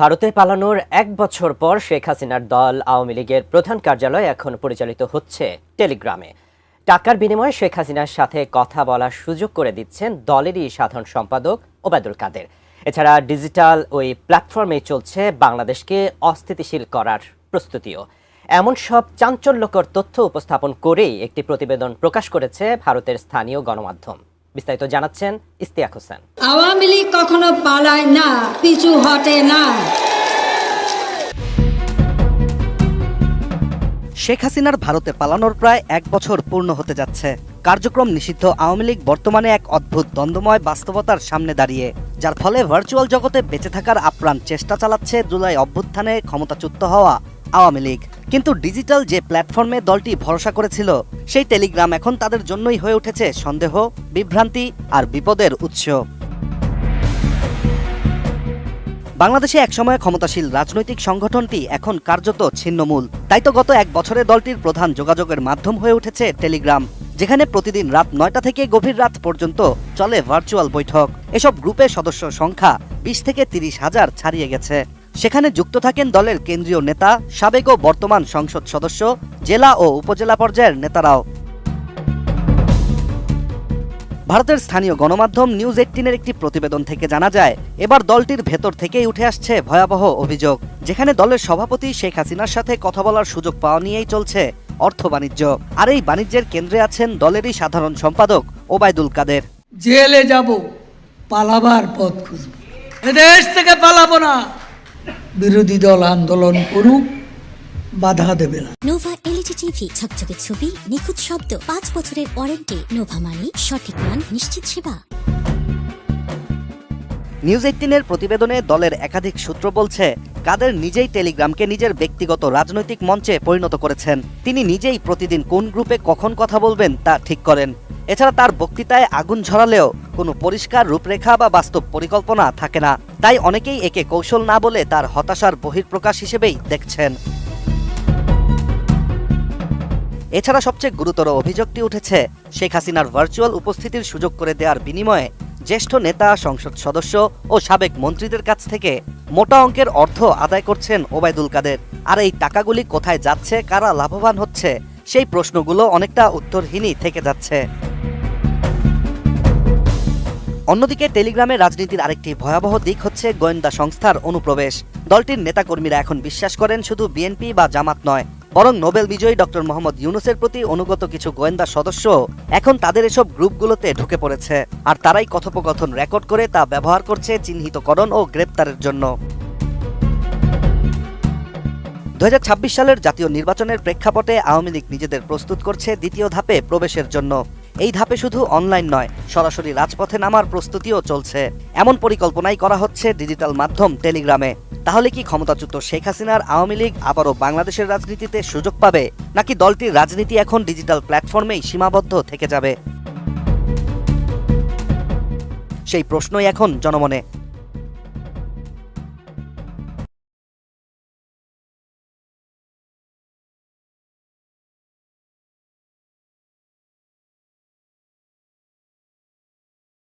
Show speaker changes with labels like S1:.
S1: ভারতে পালানোর এক বছর পর শেখ হাসিনার দল আওয়ামী লীগের প্রধান কার্যালয় এখন পরিচালিত হচ্ছে টেলিগ্রামে। টাকার বিনিময়ে শেখ হাসিনার সাথে কথা বলার সুযোগ করে দিচ্ছেন দলেরই সাধারণ সম্পাদক ওবায়দুল কাদের। এছাড়া ডিজিটাল ওই প্ল্যাটফর্মে চলছে বাংলাদেশকে অস্থিতিশীল করার প্রস্তুতিও। এমন সব চাঞ্চল্যকর তথ্য উপস্থাপন করেই একটি প্রতিবেদন প্রকাশ করেছে ভারতের স্থানীয় গণমাধ্যম। বিস্তারিত জানাচ্ছেন ইস্তিয়াক হোসেন।
S2: আওয়ামী লীগ কখনো পালায় না পিছু হটে না।
S3: শেখ হাসিনার ভারতে পালানোর প্রায় এক বছর পূর্ণ হতে যাচ্ছে। কার্যক্রম নিষিদ্ধ আওয়ামী লীগ বর্তমানে এক অদ্ভুত দ্বন্দ্বময় বাস্তবতার সামনে দাঁড়িয়ে যার ফলে ভার্চুয়াল জগতে বেঁচে থাকার আপ্রাণ চেষ্টা চালাচ্ছে জুলাই অভ্যুত্থানে ক্ষমতাচ্যুত হওয়া আওয়ামী লীগ। কিন্তু ডিজিটাল যে প্ল্যাটফর্মে দলটি ভরসা করেছিল, সেই টেলিগ্রাম এখন তাদের জন্যই হয়ে উঠেছে সন্দেহ, বিভ্রান্তি আর বিপদের উৎস। বাংলাদেশে একসময় ক্ষমতাশীল রাজনৈতিক সংগঠনটি এখন কার্যত ছিন্নমূল। তাই তো গত এক বছরে দলটির প্রধান যোগাযোগের মাধ্যম হয়ে উঠেছে টেলিগ্রাম, যেখানে প্রতিদিন রাত নয়টা থেকে গভীর রাত পর্যন্ত চলে ভার্চুয়াল বৈঠক। এসব গ্রুপে সদস্য সংখ্যা বিশ থেকে তিরিশ হাজার ছাড়িয়ে গেছে। সেখানে যুক্ত থাকেন দলের কেন্দ্রীয় নেতা, সাবেক ও বর্তমান সংসদ সদস্য, জেলা ও উপজেলা পর্যায়ের নেতারাও। ভারতের স্থানীয় গণমাধ্যম নিউজ এইটিনের একটি প্রতিবেদন থেকে জানা যায়, এবার দলটির ভেতর থেকেই উঠে আসছে ভয়াবহ অভিযোগ, যেখানে দলের সভাপতি শেখ হাসিনার সাথে কথা বলার সুযোগ পাওয়া নিয়েই চলছে অর্থ বাণিজ্য। আর এই বাণিজ্যের কেন্দ্রে আছেন দলেরই সাধারণ সম্পাদক ওবায়দুল কাদের।
S4: জেলে যাব, পালাবার পথ খুঁজব। এদেশ থেকে পালাবো না। বিরোধী দল আন্দোলন করুক বাধা দেবে না।
S5: নোভা এলইডি টিভি ঝকঝকে ছবি নিখুঁত শব্দ পাঁচ বছরের ওয়ারেন্টি নোভা মানি সঠিক মান নিশ্চিত সেবা।
S3: নিউজ এইটিনের প্রতিবেদনে দলের একাধিক সূত্র বলছে কাদের নিজেই টেলিগ্রামকে নিজের ব্যক্তিগত রাজনৈতিক মঞ্চে পরিণত করেছেন। তিনি নিজেই প্রতিদিন কোন গ্রুপে কখন কথা বলবেন তা ঠিক করেন। এছাড়া তার বক্তৃতায় আগুন ঝরালেও কোনো পরিষ্কার রূপরেখা বা বাস্তব পরিকল্পনা থাকে না। তাই অনেকেই একে কৌশল না বলে তার হতাশার বহিঃপ্রকাশ হিসেবেই দেখছেন। এছাড়া সবচেয়ে গুরুতর অভিযোগটি উঠেছে, শেখ হাসিনার ভার্চুয়াল উপস্থিতির সুযোগ করে দেওয়ার বিনিময়ে জ্যেষ্ঠ নেতা, সংসদ সদস্য ও সাবেক মন্ত্রীদের কাছ থেকে মোটা অঙ্কের অর্থ আদায় করছেন ওবায়দুল কাদের। আর এই টাকাগুলি কোথায় যাচ্ছে, কারা লাভবান হচ্ছে, সেই প্রশ্নগুলো অনেকটা উত্তরহীনই থেকে যাচ্ছে। অন্যদিকে টেলিগ্রামে রাজনীতির আরেকটি ভয়াবহ দিক হচ্ছে গোয়েন্দা সংস্থার অনুপ্রবেশ। দলটির নেতাকর্মীরা এখন বিশ্বাস করেন শুধু বিএনপি বা জামাত নয়, বরং নোবেল বিজয়ী ডক্টর মোহাম্মদ ইউনুসের প্রতি অনুগত কিছু গোয়েন্দা সদস্য এখন তাদের এসব গ্রুপগুলোতে ঢুকে পড়েছে, আর তারাই কথোপকথন রেকর্ড করে তা ব্যবহার করছে চিহ্নিতকরণ ও গ্রেপ্তারের জন্য। দু হাজার ছাব্বিশ সালের জাতীয় নির্বাচনের প্রেক্ষাপটে আওয়ামী লীগ নিজেদের প্রস্তুত করছে দ্বিতীয় ধাপে প্রবেশের জন্য। এই ধাপে শুধু অনলাইন নয়, সরাসরি রাজপথে নামার প্রস্তুতিও চলছে। এমন পরিকল্পনাই করা হচ্ছে ডিজিটাল মাধ্যম টেলিগ্রামে। তাহলে কি ক্ষমতাচ্যুত শেখ হাসিনার আওয়ামী লীগ আবারও বাংলাদেশের রাজনীতিতে সুযোগ পাবে? নাকি দলটির রাজনীতি এখন ডিজিটাল প্ল্যাটফর্মেই সীমাবদ্ধ থেকে যাবে? সেই প্রশ্নই এখন জনমনে।